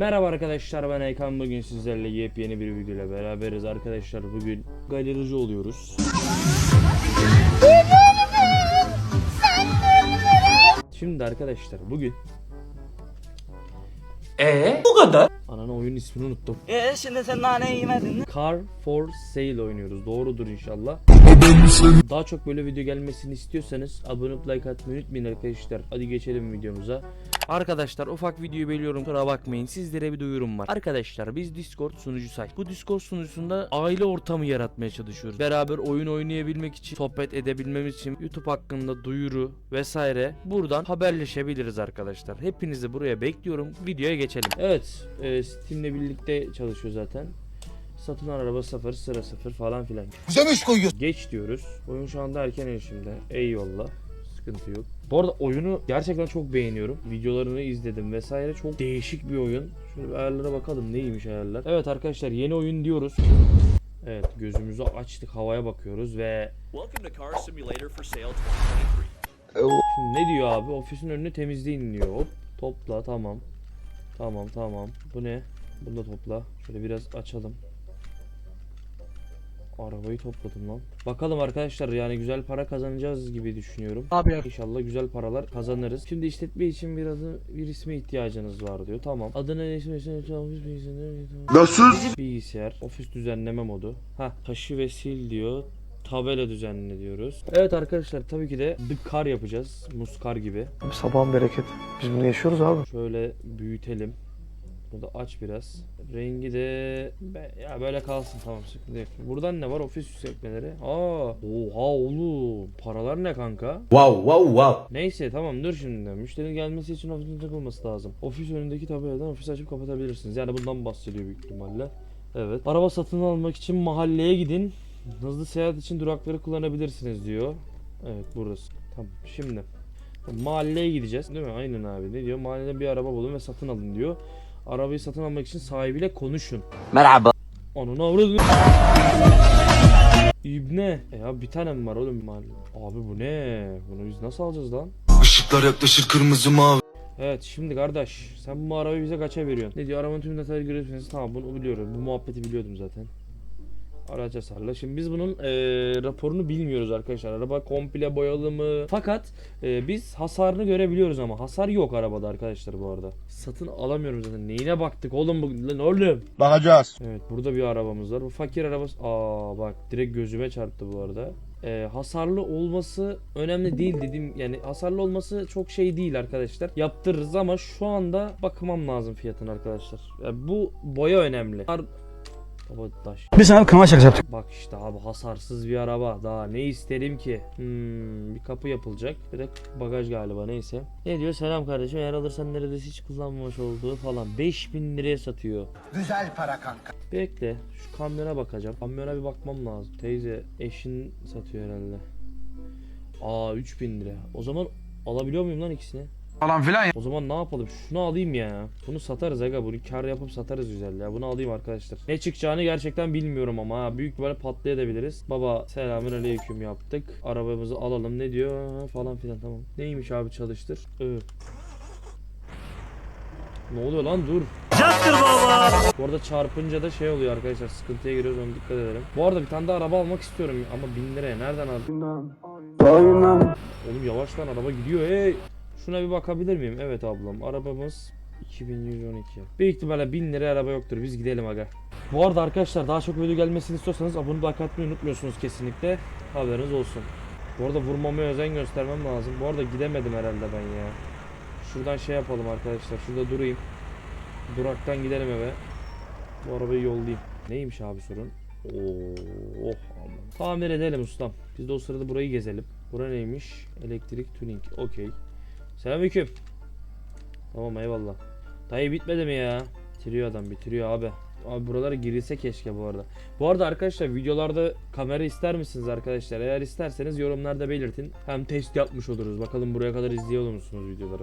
Merhaba arkadaşlar ben Eykan bugün sizlerle yepyeni bir video ile beraberiz arkadaşlar bugün galerici oluyoruz. Şimdi arkadaşlar bugün Ee? Bu kadar. Ananı oyun ismini unuttum. Ee şimdi sen nane yemedin mi? Car for Sale oynuyoruz. Doğrudur inşallah. Daha çok böyle video gelmesini istiyorsanız abone olup like atmayı unutmayın arkadaşlar. Hadi geçelim videomuza. Arkadaşlar ufak videoyu bölüyorum kusura bakmayın. Sizlere bir duyurum var. Arkadaşlar biz Discord sunucu site. Bu Discord sunucusunda aile ortamı yaratmaya çalışıyoruz. Beraber oyun oynayabilmek için, sohbet edebilmemiz için YouTube hakkında duyuru vesaire buradan haberleşebiliriz arkadaşlar. Hepinizi buraya bekliyorum. Videoya geçelim. Evet, e, Steam'le birlikte çalışıyor zaten. Satın al araba sıfır, sıra sıfır falan filan. Güzel koyuyor. Geç diyoruz. Oyun şu anda erken erişimde. Eyvallah. Sıkıntı yok. Bu arada oyunu gerçekten çok beğeniyorum. Videolarını izledim vesaire. Çok değişik bir oyun. Şöyle bir ayarlara bakalım neymiş ayarlar. Evet arkadaşlar yeni oyun diyoruz. Evet gözümüzü açtık havaya bakıyoruz ve Welcome to Car Simulator for Sale 2023. Şimdi ne diyor abi? Ofisin önünü temizleyin diyor. Hop topla tamam. Tamam tamam. Bu ne? Bunu da topla. Şöyle biraz açalım. Arabayı topladım lan. Bakalım arkadaşlar yani güzel para kazanacağız gibi düşünüyorum. Abi. İnşallah güzel paralar kazanırız. Şimdi işletme için bir adı bir isme ihtiyacınız var diyor. Tamam. İsmi ismi ofis bilgisayar. Nasıl? Bilgisayar. Ofis düzenleme modu. Ha taşı ve sil diyor. Tabela düzenle diyoruz. Evet arkadaşlar tabii ki de car yapacağız. Muskar gibi. Sabahın bereket. Biz bunu yaşıyoruz abi. Şöyle büyütelim. Bunu da aç biraz. Rengi de be- ya böyle kalsın tamam sıkıntı yok. Buradan ne var? Ofis yükseltmeleri. Aa, oha oğlum. Paralar ne kanka? Wow wow wow. Neyse tamam dur şimdi. Müşterinin gelmesi için ofisin takılması lazım. Ofis önündeki tabeladan ofis açıp kapatabilirsiniz. Yani bundan bahsediyor büyük ihtimalle. Evet. Araba satın almak için mahalleye gidin. Hızlı seyahat için durakları kullanabilirsiniz diyor. Evet burası. Tamam şimdi. Mahalleye gideceğiz değil mi? Aynen abi. Ne diyor? Mahallede bir araba bulun ve satın alın diyor. Arabayı satın almak için sahibiyle konuşun. Merhaba. Onun avradı. İbne. E ya bir tane mi var oğlum mahallede? Abi bu ne? Bunu biz nasıl alacağız lan? Işıklar yaklaşır kırmızı mavi. Evet şimdi kardeş sen bu arabayı bize kaça veriyorsun? Ne diyor arabanın tüm detayları görüyorsunuz. Tamam bunu biliyorum. Bu muhabbeti biliyordum zaten. Araç hasarlı. Şimdi biz bunun eee, raporunu bilmiyoruz arkadaşlar. Araba komple boyalı mı? Fakat eee, biz hasarını görebiliyoruz ama hasar yok arabada arkadaşlar bu arada. Satın alamıyorum zaten. Neyine baktık oğlum bu lan oğlum. Bakacağız. Evet burada bir arabamız var. Bu fakir arabası. Aa bak direkt gözüme çarptı bu arada. Ee, hasarlı olması önemli değil dedim. Yani hasarlı olması çok şey değil arkadaşlar. Yaptırırız ama şu anda bakmam lazım fiyatını arkadaşlar. Yani bu boya önemli. Har- Baba taş. Biz sana kama şakası yaptık. Bak işte abi hasarsız bir araba. Daha ne isterim ki? Hmm, bir kapı yapılacak. Bir de bagaj galiba neyse. Ne diyor? Selam kardeşim. Eğer alırsan neredeyse hiç kullanmamış olduğu falan. 5000 liraya satıyor. Güzel para kanka. Bekle. Şu kamyona bakacağım. Kamyona bir bakmam lazım. Teyze eşin satıyor herhalde. Aa 3000 lira. O zaman alabiliyor muyum lan ikisini? Falan filan ya. O zaman ne yapalım? Şunu alayım ya. Bunu satarız aga. Bunu kar yapıp satarız güzel ya. Bunu alayım arkadaşlar. Ne çıkacağını gerçekten bilmiyorum ama ha. Büyük böyle patlayabiliriz. Baba selamün aleyküm yaptık. Arabamızı alalım. Ne diyor? Falan filan tamam. Neymiş abi çalıştır. Evet. Ne oluyor lan dur. Bu arada çarpınca da şey oluyor arkadaşlar sıkıntıya giriyoruz onu dikkat edelim. Bu arada bir tane daha araba almak istiyorum ama 1000 liraya nereden aldım? Oğlum yavaş lan araba gidiyor hey. Şuna bir bakabilir miyim? Evet ablam arabamız 2112. Büyük ihtimalle 1000 liraya araba yoktur biz gidelim aga. Bu arada arkadaşlar daha çok video gelmesini istiyorsanız abone like atmayı unutmuyorsunuz kesinlikle. Haberiniz olsun. Bu arada vurmamaya özen göstermem lazım. Bu arada gidemedim herhalde ben ya. Şuradan şey yapalım arkadaşlar. Şurada durayım. Duraktan gidelim eve. Bu arabayı yollayayım. Neymiş abi sorun? Oo, oh aman. Tamir edelim ustam. Biz de o sırada burayı gezelim. Bura neymiş? Elektrik tuning. Okey. Selamünaleyküm. Tamam eyvallah. Dayı bitmedi mi ya? Bitiriyor adam bitiriyor abi. Abi buralara girilse keşke bu arada. Bu arada arkadaşlar videolarda kamera ister misiniz arkadaşlar? Eğer isterseniz yorumlarda belirtin. Hem test yapmış oluruz. Bakalım buraya kadar izliyor musunuz videoları?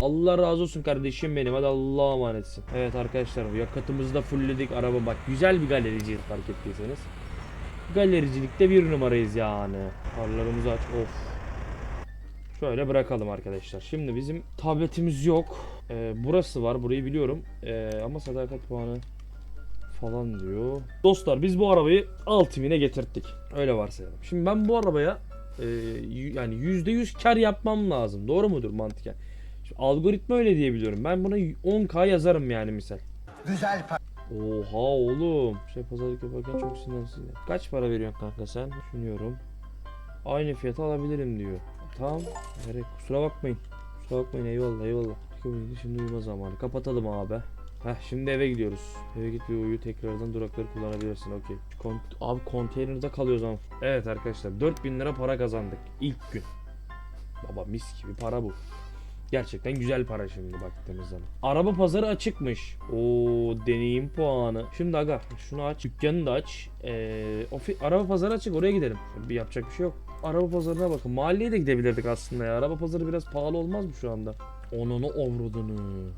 Allah razı olsun kardeşim benim. Hadi Allah'a emanetsin. Evet arkadaşlar yakıtımızı da fullledik. Araba bak güzel bir galericiyiz fark ettiyseniz. Galericilikte bir numarayız yani. Farlarımızı aç. Of. Şöyle bırakalım arkadaşlar. Şimdi bizim tabletimiz yok. Ee, burası var. Burayı biliyorum. Ee, ama sadakat puanı falan diyor. Dostlar biz bu arabayı 6000'e getirttik. Öyle varsayalım. Şimdi ben bu arabaya e, yani %100 kar yapmam lazım. Doğru mudur mantıken? Şimdi algoritma öyle diye biliyorum. Ben buna 10k yazarım yani misal. Güzel. Oha oğlum. Şey pazarlık yaparken çok sinirsiz. Kaç para veriyorsun kanka sen? Düşünüyorum. Aynı fiyata alabilirim diyor. Tamam. Gerek kusura bakmayın. Kusura bakmayın eyvallah eyvallah. Şimdi uyuma zamanı. Kapatalım abi. Heh şimdi eve gidiyoruz. Eve git ve uyu tekrardan durakları kullanabilirsin okey. Kon- Abi konteynerde kalıyoruz ama. Evet arkadaşlar 4000 lira para kazandık ilk gün. Baba mis gibi para bu. Gerçekten güzel para şimdi baktığımız zaman. Araba pazarı açıkmış. O deneyim puanı. Şimdi aga şunu aç. Dükkanını da aç. Ee, araba pazarı açık oraya gidelim. Bir yapacak bir şey yok. Araba pazarına bakın. Mahalleye de gidebilirdik aslında ya. Araba pazarı biraz pahalı olmaz mı şu anda? Onunu avradını.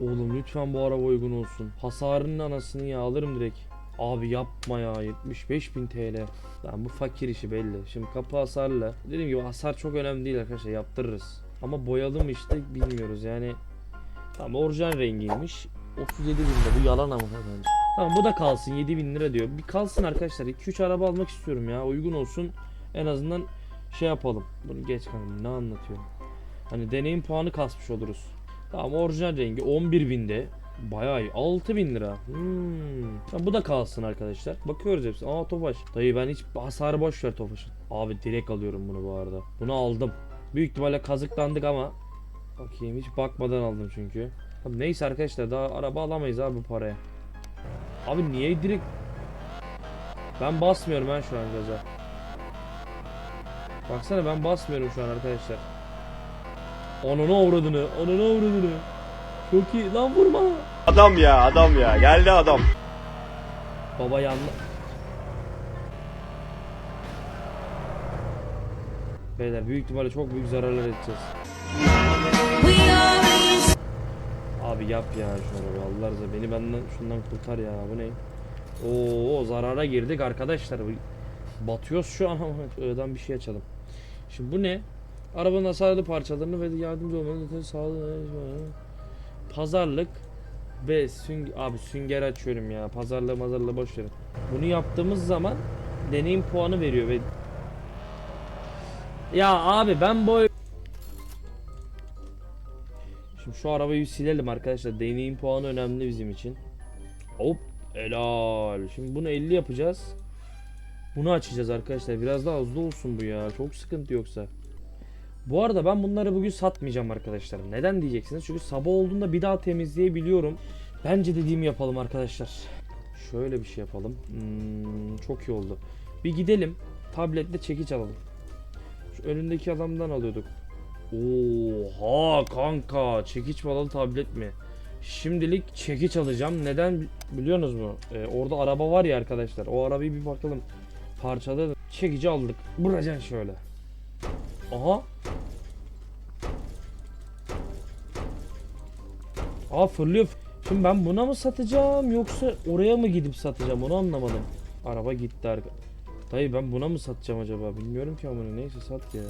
Oğlum lütfen bu araba uygun olsun. Hasarının anasını ya alırım direkt. Abi yapma ya 75.000 TL. Lan bu fakir işi belli. Şimdi kapı hasarla. Dediğim gibi hasar çok önemli değil arkadaşlar yaptırırız. Ama boyalı mı işte bilmiyoruz yani. Tamam orijinal rengiymiş. 37 bin lira bu yalan ama bence. Tamam bu da kalsın 7 bin lira diyor. Bir kalsın arkadaşlar 2-3 araba almak istiyorum ya uygun olsun. En azından şey yapalım. Bunu geç kanka ne anlatıyor. Hani deneyim puanı kasmış oluruz. Tamam orijinal rengi 11 binde. Bayağı iyi. 6 bin lira. Hmm. Tamam, bu da kalsın arkadaşlar. Bakıyoruz hepsi. Aa Tofaş. Dayı ben hiç hasarı boş ver Tofaş'ın. Abi direkt alıyorum bunu bu arada. Bunu aldım. Büyük ihtimalle kazıklandık ama. Bakayım hiç bakmadan aldım çünkü. Tamam, neyse arkadaşlar daha araba alamayız abi bu paraya. Abi niye direkt... Ben basmıyorum ben şu an gaza. Baksana ben basmıyorum şu an arkadaşlar. Onunu avradını, onunu avradını. Çok iyi. Lan vurma. Adam ya adam ya geldi adam. Baba yanlı. Beyler büyük ihtimalle çok büyük zararlar edeceğiz. Abi yap ya şunu Allah razı beni benden şundan kurtar ya bu ne? Oo zarara girdik arkadaşlar. Batıyoruz şu an ama öğeden bir şey açalım. Şimdi bu ne? Arabanın hasarlı parçalarını ve yardımcı olmanın sağlığı pazarlık ve süng abi sünger açıyorum ya. Pazarlığı mazarlığı boş verin. Bunu yaptığımız zaman deneyim puanı veriyor ve ya abi ben bu Şimdi şu arabayı silelim arkadaşlar. Deneyim puanı önemli bizim için. Hop helal. Şimdi bunu 50 yapacağız. Bunu açacağız arkadaşlar. Biraz daha hızlı olsun bu ya. Çok sıkıntı yoksa. Bu arada ben bunları bugün satmayacağım arkadaşlar. Neden diyeceksiniz? Çünkü sabah olduğunda bir daha temizleyebiliyorum. Bence dediğimi yapalım arkadaşlar. Şöyle bir şey yapalım. Hmm, çok iyi oldu. Bir gidelim. Tabletle çekiç alalım. Şu önündeki adamdan alıyorduk. Oha kanka. Çekiç mi alalım tablet mi? Şimdilik çekiç alacağım. Neden bi- biliyorsunuz mu? Ee, orada araba var ya arkadaşlar. O arabayı bir bakalım. Parçaladım. Çekici aldık. Vuracaksın şöyle. Aha. Aa fırlıyor. Şimdi ben buna mı satacağım yoksa oraya mı gidip satacağım onu anlamadım. Araba gitti arka. Dayı ben buna mı satacağım acaba bilmiyorum ki ama neyse sat ya.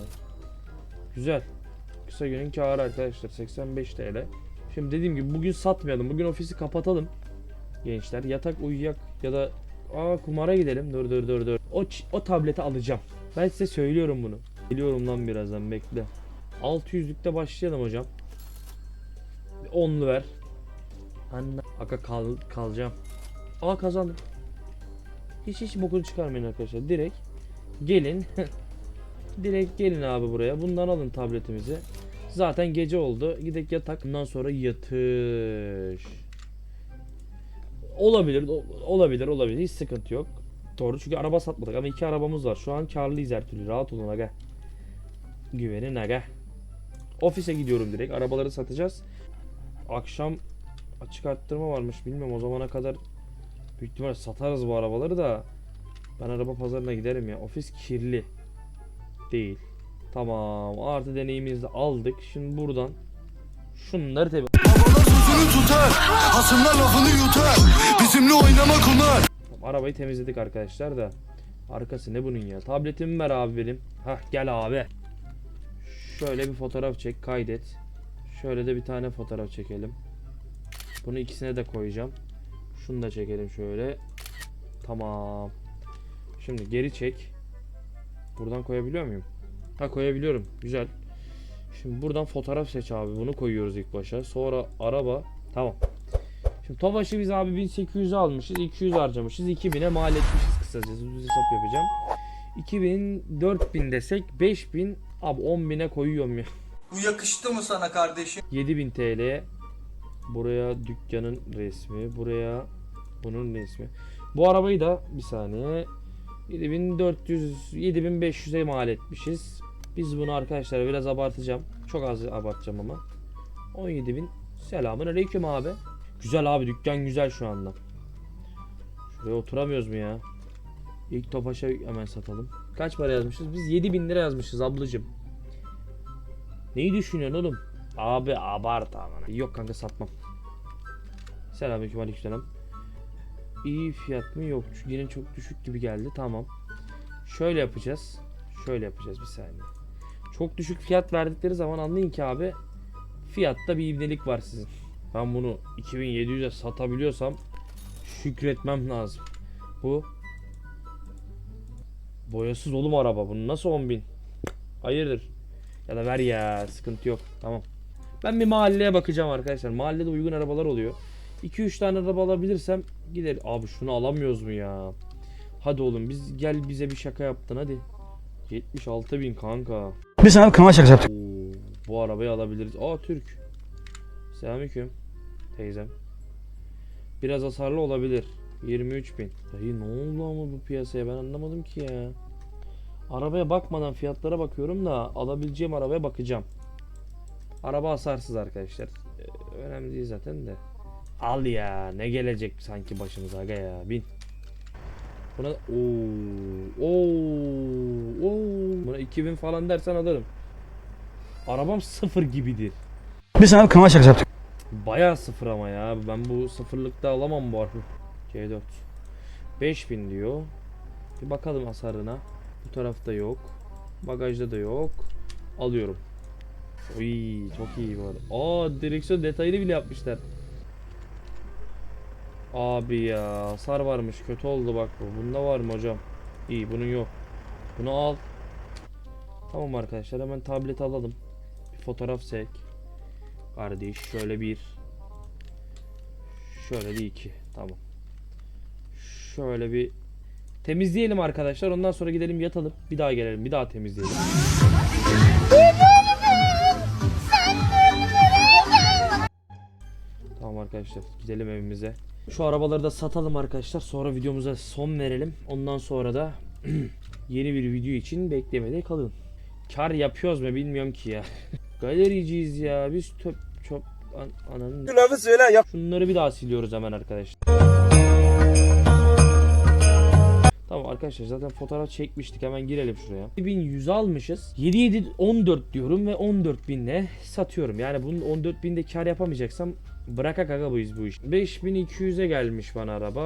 Güzel. Kısa günün karı arkadaşlar 85 TL. Şimdi dediğim gibi bugün satmayalım. Bugün ofisi kapatalım. Gençler yatak uyuyak ya da aa kumara gidelim. Dur dur dur dur. O o tableti alacağım. Ben size söylüyorum bunu. Geliyorum lan birazdan bekle. 600'lükte başlayalım hocam. 10'lu ver. Anne. Aka kal kalacağım. Aa kazandım. Hiç hiç bokunu çıkarmayın arkadaşlar. Direkt gelin. Direkt gelin abi buraya. Bundan alın tabletimizi. Zaten gece oldu. Gidek yatak. Bundan sonra yatış. Olabilir, olabilir, olabilir. Hiç sıkıntı yok. Doğru çünkü araba satmadık ama iki arabamız var. Şu an karlıyız her türlü. Rahat olun aga. Güvenin aga. Ofise gidiyorum direkt. Arabaları satacağız. Akşam açık arttırma varmış. Bilmiyorum o zamana kadar büyük ihtimal satarız bu arabaları da. Ben araba pazarına giderim ya. Ofis kirli. Değil. Tamam. Artı deneyimimizi de aldık. Şimdi buradan şunları tabi. Tutar. Lafını yutar. Bizimle oynama kumar. Arabayı temizledik arkadaşlar da. Arkası ne bunun ya? Tabletimi ver abi benim. Hah gel abi. Şöyle bir fotoğraf çek kaydet. Şöyle de bir tane fotoğraf çekelim. Bunu ikisine de koyacağım. Şunu da çekelim şöyle. Tamam. Şimdi geri çek. Buradan koyabiliyor muyum? Ha koyabiliyorum. Güzel. Şimdi buradan fotoğraf seç abi. Bunu koyuyoruz ilk başa. Sonra araba. Tamam. Şimdi Tofaş'ı biz abi 1800'e almışız. 200 harcamışız. 2000'e mal etmişiz kısacası. Düz hesap yapacağım. 2000, 4000 desek 5000 abi 10.000'e koyuyorum ya. Bu yakıştı mı sana kardeşim? 7000 TL buraya dükkanın resmi buraya bunun resmi bu arabayı da bir saniye 7400 7500'e mal etmişiz biz bunu arkadaşlar biraz abartacağım çok az abartacağım ama 17000 selamun aleyküm abi güzel abi dükkan güzel şu anda şuraya oturamıyoruz mu ya İlk Tofaş'a hemen satalım kaç para yazmışız biz 7000 lira yazmışız ablacım Neyi düşünüyorsun oğlum? Abi abart amına. Yok kanka satmam. Selamünaleyküm aleykümselam. İyi fiyat mı? Yok. Yine çok düşük gibi geldi. Tamam. Şöyle yapacağız. Şöyle yapacağız bir saniye. Çok düşük fiyat verdikleri zaman anlayın ki abi fiyatta bir ibnelik var sizin. Ben bunu 2700'e satabiliyorsam şükretmem lazım. Bu boyasız oğlum araba. Bunu nasıl 10.000? Hayırdır? Ya da ver ya sıkıntı yok. Tamam. Ben bir mahalleye bakacağım arkadaşlar. Mahallede uygun arabalar oluyor. 2-3 tane araba alabilirsem gider. Abi şunu alamıyoruz mu ya? Hadi oğlum biz gel bize bir şaka yaptın hadi. 76 bin kanka. Biz sana kanal şakası yaptık. Oo, bu arabayı alabiliriz. Aa Türk. Selamünaleyküm teyzem. Biraz hasarlı olabilir. 23 bin. Dayı ne oldu ama bu piyasaya ben anlamadım ki ya. Arabaya bakmadan fiyatlara bakıyorum da alabileceğim arabaya bakacağım. Araba hasarsız arkadaşlar. Ee, önemli değil zaten de. Al ya ne gelecek sanki başımıza aga ya bin. Buna ooo ooo ooo buna 2000 falan dersen alırım. Arabam sıfır gibidir. Biz sana kanal şakası yaptık. Bayağı sıfır ama ya. Ben bu sıfırlıkta alamam bu araba. C4. 5000 diyor. Bir bakalım hasarına. Bu tarafta yok. Bagajda da yok. Alıyorum. Oy çok iyi bu arada. Aa direksiyon detayını bile yapmışlar. Abi ya hasar varmış. Kötü oldu bak bu. Bunda var mı hocam? İyi bunun yok. Bunu al. Tamam arkadaşlar hemen tablet alalım. Bir fotoğraf çek. Kardeş şöyle bir. Şöyle bir iki. Tamam. Şöyle bir temizleyelim arkadaşlar. Ondan sonra gidelim yatalım. Bir daha gelelim. Bir daha temizleyelim. Tamam arkadaşlar gidelim evimize. Şu arabaları da satalım arkadaşlar. Sonra videomuza son verelim. Ondan sonra da yeni bir video için beklemede kalın. Kar yapıyoruz mu bilmiyorum ki ya. Galericiyiz ya. Biz töp an, ananın. Lafı söyle yap. Şunları bir daha siliyoruz hemen arkadaşlar. Tamam arkadaşlar zaten fotoğraf çekmiştik hemen girelim şuraya. 1100 almışız. 77 14 diyorum ve 14.000'le satıyorum. Yani bunun 14.000'de kar yapamayacaksam bırakak aga bu iş bu iş. 5200'e gelmiş bana araba.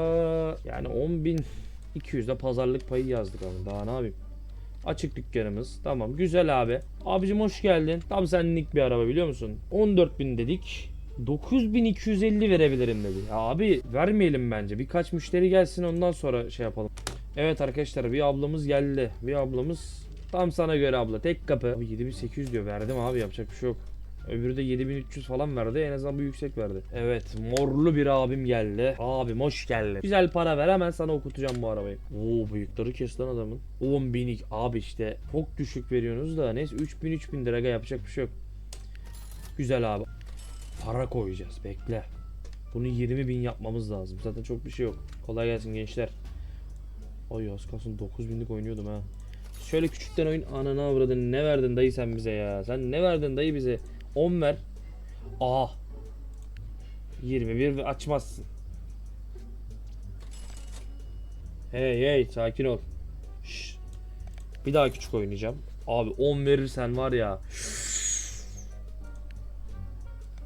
Yani 10.200'de pazarlık payı yazdık abi. Daha ne yapayım? Açık dükkanımız. Tamam güzel abi. Abicim hoş geldin. Tam senlik bir araba biliyor musun? 14.000 dedik. 9250 verebilirim dedi. Ya abi vermeyelim bence. Birkaç müşteri gelsin ondan sonra şey yapalım. Evet arkadaşlar bir ablamız geldi. Bir ablamız tam sana göre abla. Tek kapı. Abi 7800 diyor. Verdim abi yapacak bir şey yok. Öbürü de 7300 falan verdi. En azından bu yüksek verdi. Evet morlu bir abim geldi. Abim hoş geldin. Güzel para ver hemen sana okutacağım bu arabayı. Oo bıyıkları kes lan adamın. 10 binik abi işte. Çok düşük veriyorsunuz da neyse 3000 3000 lira yapacak bir şey yok. Güzel abi. Para koyacağız bekle. Bunu 20 bin yapmamız lazım. Zaten çok bir şey yok. Kolay gelsin gençler. Ay az kalsın 9000'lik oynuyordum ha. Şöyle küçükten oyun ananı avradın ne verdin dayı sen bize ya. Sen ne verdin dayı bize? 10 ver. Aa. 21 ve açmazsın. Hey hey sakin ol. Şşş. Bir daha küçük oynayacağım. Abi 10 verirsen var ya.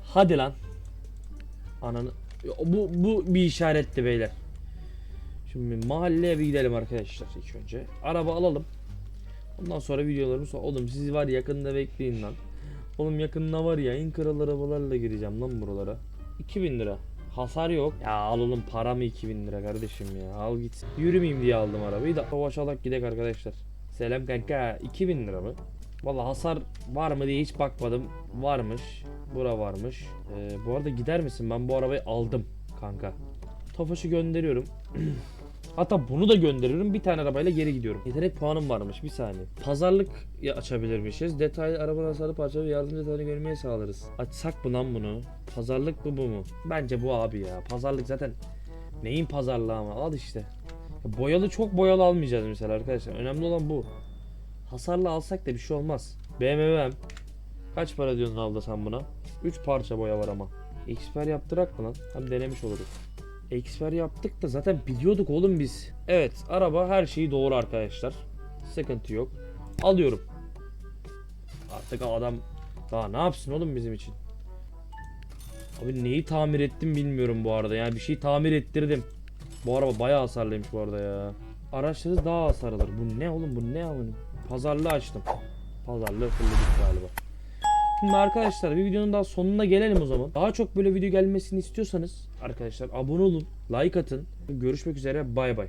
Hadi lan. Ananı. Bu bu bir işaretti beyler. Şimdi mahalleye bir gidelim arkadaşlar ilk önce. Araba alalım. Ondan sonra videolarımız oğlum siz var ya yakında bekleyin lan. Oğlum yakında var ya en kral arabalarla gireceğim lan buralara. 2000 lira. Hasar yok. Ya al oğlum para mı 2000 lira kardeşim ya al git. Yürümeyeyim diye aldım arabayı da savaşalak gidek arkadaşlar. Selam kanka 2000 lira mı? Valla hasar var mı diye hiç bakmadım. Varmış. Bura varmış. Ee, bu arada gider misin? Ben bu arabayı aldım kanka. Tofaş'ı gönderiyorum. Hatta bunu da gönderiyorum. Bir tane arabayla geri gidiyorum. Yetenek puanım varmış. Bir saniye. Pazarlık açabilirmişiz. Detaylı araba hasarı parça ve yardım detayını görmeye sağlarız. Açsak mı lan bunu? Pazarlık mı bu mu? Bence bu abi ya. Pazarlık zaten neyin pazarlığı ama al işte. Ya boyalı çok boyalı almayacağız mesela arkadaşlar. Önemli olan bu. Hasarlı alsak da bir şey olmaz. BMW'm. Kaç para diyorsun abla sen buna? 3 parça boya var ama. Exper yaptırak mı lan? Hem denemiş oluruz. Exper yaptık da zaten biliyorduk oğlum biz. Evet araba her şeyi doğru arkadaşlar. Sıkıntı yok. Alıyorum. Artık adam daha ne yapsın oğlum bizim için? Abi neyi tamir ettim bilmiyorum bu arada. Yani bir şey tamir ettirdim. Bu araba bayağı hasarlıymış bu arada ya. Araçlarınız daha hasarlıdır. Bu ne oğlum bu ne amına? Pazarlığı açtım. Pazarlığı fullledik galiba. Şimdi arkadaşlar bir videonun daha sonuna gelelim o zaman. Daha çok böyle video gelmesini istiyorsanız arkadaşlar abone olun, like atın. Görüşmek üzere bay bay.